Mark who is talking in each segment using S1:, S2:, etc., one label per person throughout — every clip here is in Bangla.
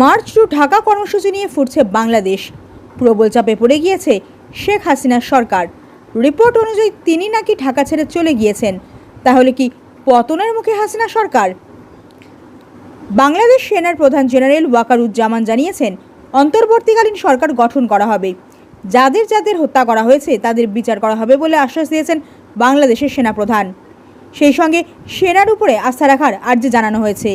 S1: মার্চ টু ঢাকা কর্মসূচি নিয়ে ফুটছে বাংলাদেশ। প্রবল চাপে পড়ে গিয়েছে শেখ হাসিনার সরকার। রিপোর্ট অনুযায়ী তিনি নাকি ঢাকা ছেড়ে চলে গিয়েছেন। তাহলে কি পতনের মুখে হাসিনা সরকার? বাংলাদেশ সেনার প্রধান জেনারেল ওয়াকারুজ্জামান জানিয়েছেন, অন্তর্বর্তীকালীন সরকার গঠন করা হবে। যাদের যাদের হত্যা করা হয়েছে, তাদের বিচার করা হবে বলে আশ্বাস দিয়েছেন বাংলাদেশের সেনাপ্রধান সেই সঙ্গে সেনার উপরে আস্থা রাখার আর্জি জানানো হয়েছে।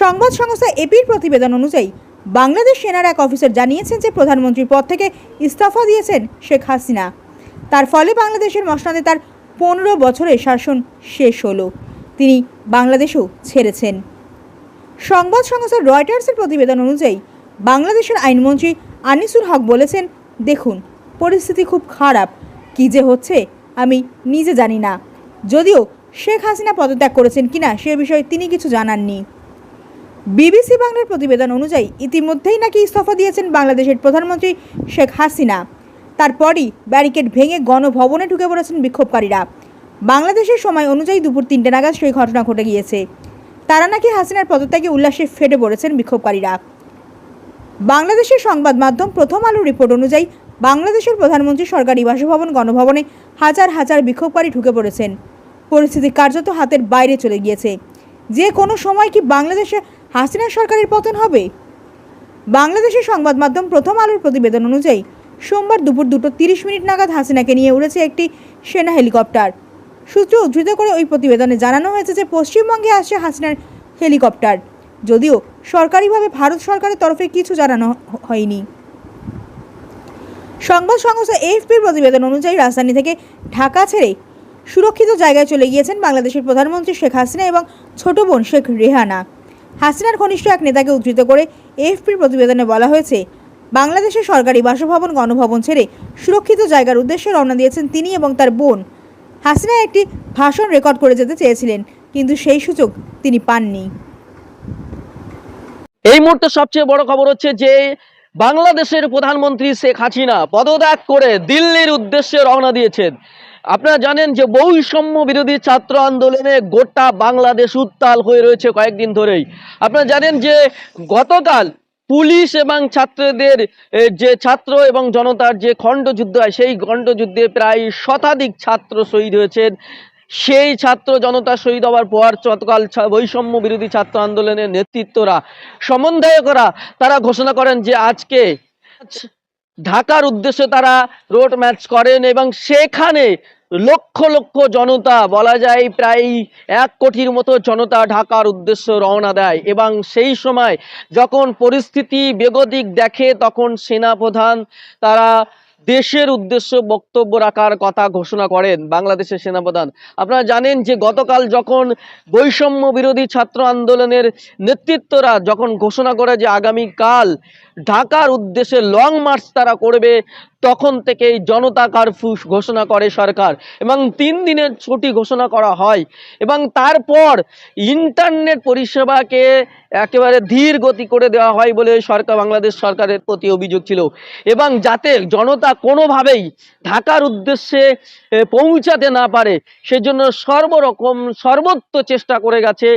S1: সংবাদ সংস্থা এপির প্রতিবেদন অনুযায়ী, বাংলাদেশ সেনার এক অফিসার জানিয়েছেন যে প্রধানমন্ত্রীর পদ থেকে ইস্তফা দিয়েছেন শেখ হাসিনা। তার ফলে বাংলাদেশের মসনাদে তার পনেরো বছরের শাসন শেষ হলো। তিনি বাংলাদেশও ছেড়েছেন। সংবাদ সংস্থা রয়টার্সের প্রতিবেদন অনুযায়ী, বাংলাদেশের আইনমন্ত্রী আনিসুল হক বলেছেন, দেখুন, পরিস্থিতি খুব খারাপ। কী যে হচ্ছে, আমি নিজে জানি না। যদিও শেখ হাসিনা পদত্যাগ করেছেন কিনা সে বিষয়ে তিনি কিছু জানাননি। বিবিসি বাংলার প্রতিবেদন অনুযায়ী ইতিমধ্যেই নাকি ইস্তফা দিয়েছেন বাংলাদেশের প্রধানমন্ত্রী শেখ হাসিনা। তারপরই ব্যারিকেড ভেঙে গণভবনে ঢুকে পড়েছেন বিক্ষোভকারীরা। বাংলাদেশের সময় অনুযায়ী দুপুর তিনটে নাগাদ সেই ঘটনা ঘটে গিয়েছে। তারা নাকি হাসিনার পদত্যাগে উল্লাসে ফেটে পড়েছেন বিক্ষোভকারীরা। বাংলাদেশের সংবাদ মাধ্যম প্রথম আলো রিপোর্ট অনুযায়ী বাংলাদেশের প্রধানমন্ত্রী সরকারি বাসভবন গণভবনে হাজার হাজার বিক্ষোভকারী ঢুকে পড়েছেন। পরিস্থিতি কার্যত হাতের বাইরে চলে গিয়েছে। যে কোনো সময় কি বাংলাদেশে হাসিনা সরকারের পতন হবে? বাংলাদেশের সংবাদ মাধ্যম প্রথম আলোর প্রতিবেদন অনুযায়ী, সোমবার দুপুর দুটো তিরিশ মিনিট নাগাদ হাসিনাকে নিয়ে উড়েছে একটি সেনা হেলিকপ্টার। সূত্র উদ্ধৃত করে ওই প্রতিবেদনে জানানো হয়েছে যে, পশ্চিমবঙ্গে আসছে হাসিনার হেলিকপ্টার। যদিও সরকারিভাবে ভারত সরকারের তরফে কিছু জানানো হয়নি। সংবাদ সংস্থা এএফপির প্রতিবেদন অনুযায়ী, রাজধানী থেকে ঢাকা ছেড়ে সুরক্ষিত জায়গায় চলে গিয়েছেন বাংলাদেশের প্রধানমন্ত্রী শেখ হাসিনা এবং ছোট বোন শেখ রেহানা। হাসিনার ঘনিষ্ঠ এক নেতাকে উদ্ধৃত করে এএফপির প্রতিবেদনে বলা হয়েছে, বাংলাদেশের সরকারি বাসভবন গণভবন ছেড়ে সুরক্ষিত জায়গার উদ্দেশ্যে রওনা দিয়েছেন তিনি এবং তার বোন। হাসিনা একটি ভাষণ রেকর্ড করে যেতে চেয়েছিলেন, কিন্তু সেই সুযোগ তিনি পাননি।
S2: এই মুহূর্তে সবচেয়ে বড় খবর হচ্ছে যে, বাংলাদেশের প্রধানমন্ত্রী শেখ হাসিনা পদত্যাগ করে দিল্লির উদ্দেশ্যে রওনা দিয়েছেন। আপনারা জানেন যে বৈষম্য বিরোধী ছাত্র আন্দোলনে গোটা বাংলাদেশ উত্তাল হয়ে রয়েছে কয়েকদিন ধরেই। আপনারা জানেন যে গতকাল পুলিশ এবং ছাত্রদের যে ছাত্র এবং জনতার যে খণ্ডযুদ্ধ হয়, সেই খণ্ডযুদ্ধে প্রায় শতাধিক ছাত্র শহীদ হয়েছেন। সেই ছাত্র জনতা শহীদ হওয়ার পর গতকাল বৈষম্য বিরোধী ছাত্র আন্দোলনের নেতৃত্বরা, সমন্বয়করা, তারা ঘোষণা করেন যে আজকে ঢাকার উদ্দেশ্যে তারা রোড ম্যাচ করেন এবং সেখানে লক্ষ লক্ষ জনতা, বলা যায় প্রায় এক কোটির মতো জনতা ঢাকার উদ্দেশ্য রওনা দেয়। এবং সেই সময় যখন পরিস্থিতি বেগতিক দেখে তখন সেনাপ্রধান তারা দেশের উদ্দেশ্য বক্তব্য রাখার কথা ঘোষণা করেন বাংলাদেশের সেনাপ্রধান। আপনারা জানেন যে গতকাল যখন বৈষম্য বিরোধী ছাত্র আন্দোলনের নেতৃত্বরা যখন ঘোষণা করে যে আগামীকাল ঢাকার উদ্দেশ্যে লং মার্চ তারা করবে তখন থেকেই জনতা কারফিউ ঘোষণা করে সরকার এবং তিন দিনের ছুটি ঘোষণা করা হয় এবং তারপর ইন্টারনেট পরিষেবাকে একেবারে ধীর গতি করে দেওয়া হয় বলে সরকার, বাংলাদেশ সরকারের প্রতি অভিযোগ ছিল। এবং যাতে জনতা কোনোভাবেই ঢাকার উদ্দেশ্যে পৌঁছাতে না পারে, সেজন্য সর্বরকম সর্বত্র চেষ্টা করে গেছে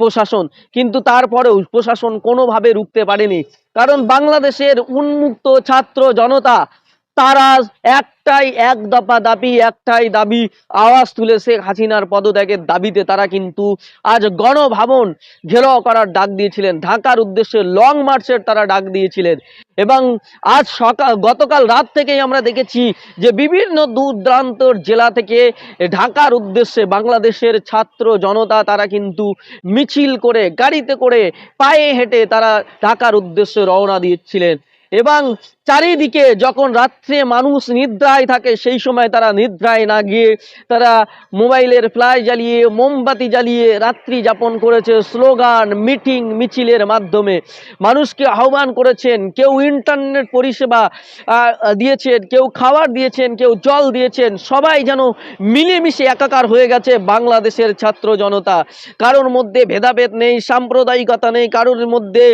S2: প্রশাসন। কিন্তু তারপরেও প্রশাসন কোনোভাবে রুখতে পারেনি। কারণ বাংলাদেশের উন্মুক্ত ছাত্র জনতা তারা একটাই, এক দফা দাবি, একটাই দাবি। আওয়াজ তুলে শেখ হাসিনার পদত্যাগের দাবিতে তারা কিন্তু আজ গণভবন ঘেরাও করার ডাক দিয়েছিলেন। ঢাকার উদ্দেশ্যে লং মার্চের তারা ডাক দিয়েছিলেন। এবং আজ সকাল, গতকাল রাত থেকেই আমরা দেখেছি যে বিভিন্ন দূরদূরান্তর জেলা থেকে ঢাকার উদ্দেশ্যে বাংলাদেশের ছাত্র জনতা তারা কিন্তু মিছিল করে, গাড়িতে করে পায়ে হেঁটে তারা ঢাকার উদ্দেশ্যে রওনা দিয়েছিলেন। এবং চারিদিকে যখন রাত্রে মানুষ নিদ্রায় থাকে, সেই সময় তারা নিদ্রায় না গিয়ে তারা মোবাইলের ফ্লাই জ্বালিয়ে, মোমবাতি জ্বালিয়ে রাত্রি যাপন করেছে স্লোগান, মিটিং, মিছিলের মাধ্যমে। মানুষকে আহ্বান করেছেন, কেউ ইন্টারনেট পরিষেবা দিয়েছেন, কেউ খাবার দিয়েছেন, কেউ জল দিয়েছেন, সবাই যেন মিলেমিশে একাকার হয়ে গেছে বাংলাদেশের ছাত্র জনতা। কারোর মধ্যে ভেদাভেদ নেই, সাম্প্রদায়িকতা নেই, কারোর মধ্যে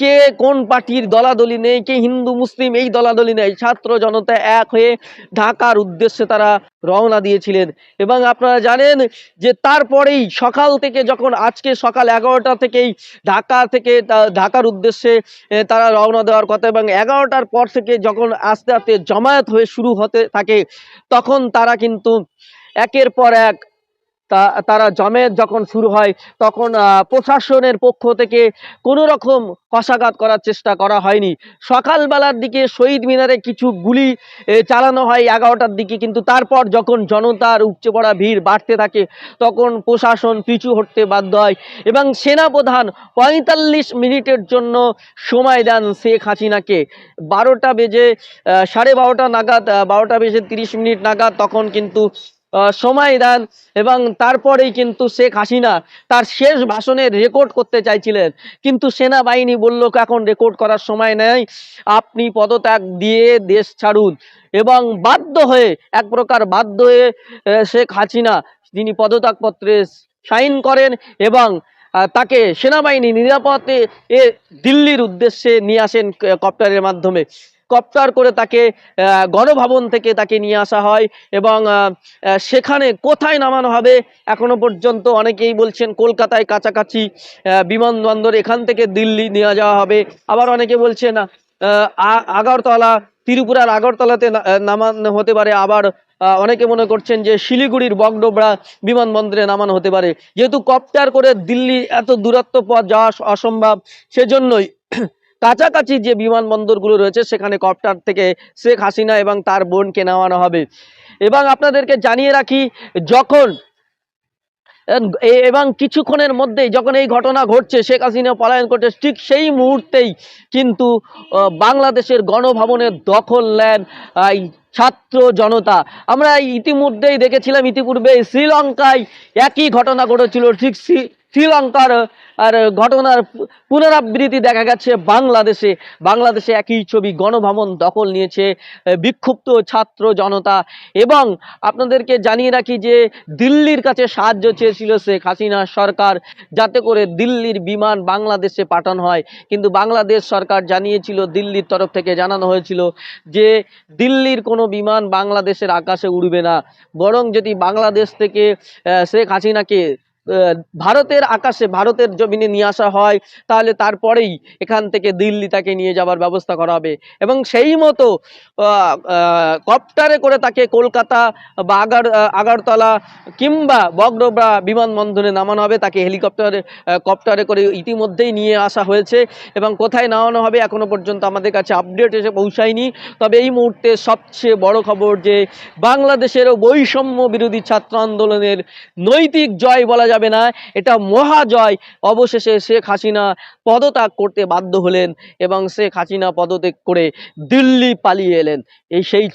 S2: কে কোন পার্টির দলাদলি নেই, কে হিন্দু, মুসলিম এই দলাদলি নেই ছাত্র জনতা এক হয়ে ঢাকার উদ্দেশ্যে তারা রওনা দিয়েছিলেন। এবং আপনারা জানেন যে তারপরেই সকাল থেকে যখন আজকে সকাল এগারোটা থেকেই ঢাকা থেকে ঢাকার উদ্দেশ্যে তারা রওনা দেওয়ার কথা এবং এগারোটার পর থেকে যখন আস্তে আস্তে জমায়েত হয়ে শুরু হতে থাকে, তখন তারা কিন্তু একের পর এক তারা জমায়েত যখন শুরু হয়, তখন প্রশাসনের পক্ষ থেকে কোনো রকম কষাঘাত করার চেষ্টা করা হয়নি। সকালবেলার দিকে শহীদ মিনারে কিছু গুলি চালানো হয় এগারোটার দিকে। কিন্তু তারপর যখন জনতার উপচে পড়া ভিড় বাড়তে থাকে, তখন প্রশাসন পিছু হটতে বাধ্য হয় এবং সেনাপ্রধান পঁয়তাল্লিশ মিনিটের জন্য সময় দেন শেখ হাসিনাকে। বারোটা বেজে সাড়ে বারোটা নাগাদ বারোটা বেজে তিরিশ মিনিট নাগাদ তখন কিন্তু সময় দেন এবং তারপরেই কিন্তু শেখ হাসিনা তার শেষ ভাষণে রেকর্ড করতে চাইছিলেন। কিন্তু সেনাবাহিনী বলল, এখন রেকর্ড করার সময় নেই। আপনি পদত্যাগ দিয়ে দেশ ছাড়ুন। এবং বাধ্য হয়ে, এক প্রকার বাধ্য হয়ে শেখ হাসিনা তিনি পদত্যাগপত্রে সাইন করেন এবং তাকে সেনাবাহিনী নিরাপদে এ দিল্লির উদ্দেশ্যে নিয়ে আসেন কপ্টারের মাধ্যমে। কপ্টার করে তাকে গণভবন থেকে তাকে নিয়ে আসা হয় এবং সেখানে কোথায় নামানো হবে এখনও পর্যন্ত অনেকেই বলছেন কলকাতায় কাছাকাছি বিমানবন্দর এখান থেকে দিল্লি নিয়ে যাওয়া হবে। আবার অনেকে বলছেন আগরতলা, ত্রিপুরার আগরতলাতে নামানো হতে পারে। আবার অনেকে মনে করছেন যে শিলিগুড়ির বগডোবরা বিমানবন্দরে নামানো হতে পারে। যেহেতু কপ্টার করে দিল্লি এত দূরত্ব পথ যাওয়া অসম্ভব, সেজন্যই কাছাকাছি যে বিমানবন্দরগুলো রয়েছে, সেখানে কপ্টার থেকে শেখ হাসিনা এবং তার বোনকে নেওয়ানো হবে। এবং আপনাদেরকে জানিয়ে রাখি, যখন এবং কিছুক্ষণের মধ্যেই যখন এই ঘটনা ঘটছে, শেখ হাসিনা পলায়ন করছে, ঠিক সেই মুহূর্তেই কিন্তু বাংলাদেশের গণভবনের দখল নেন ছাত্র জনতা। আমরা ইতিমধ্যেই দেখেছিলাম, ইতিপূর্বে শ্রীলঙ্কায় একই ঘটনা ঘটেছিল, ঠিক শ্রীলঙ্কার, আর ঘটনার পুনরাবৃত্তি দেখা গেছে বাংলাদেশে। বাংলাদেশে একই ছবি গণভবন দখল নিয়েছে বিক্ষুব্ধ ছাত্র জনতা। এবং আপনাদেরকে জানিয়ে রাখি যে দিল্লির কাছে সাহায্য চেয়েছিল শেখ হাসিনা সরকার, যাতে করে দিল্লির বিমান বাংলাদেশে পাঠানো হয়। কিন্তু বাংলাদেশ সরকার জানিয়েছিল, দিল্লির তরফ থেকে জানানো হয়েছিল যে দিল্লির কোনো বিমান বাংলাদেশের আকাশে উড়বে না। বরং যদি বাংলাদেশ থেকে শেখ হাসিনাকে ভারতের আকাশে ভারতের জমিনে নিয়ে আসা হয়, তাহলে তারপরেই এখান থেকে দিল্লি তাকে নিয়ে যাবার ব্যবস্থা করা হবে। এবং সেই মতো কপ্টারে করে তাকে কলকাতা বা আগার আগারতলা কিংবা বগডোবরা বিমানবন্দরে নামানো হবে। তাকে হেলিকপ্টারে কপ্টারে করে ইতিমধ্যেই নিয়ে আসা হয়েছে এবং কোথায় নামানো হবে এখনও পর্যন্ত আমাদের কাছে আপডেট এসে পৌঁছায়নি। তবে এই মুহূর্তে সবচেয়ে বড় খবর যে, বাংলাদেশেরও বৈষম্য বিরোধী ছাত্র আন্দোলনের নৈতিক জয় বলা যাবে না, এটা মহাজয়। অবশেষে শেখ হাসিনা পদত্যাগ করতে বাধ্য হলেন এবং শেখ হাসিনা পদত্যাগ করে দিল্লি পালিয়ে এলেন। এই সেই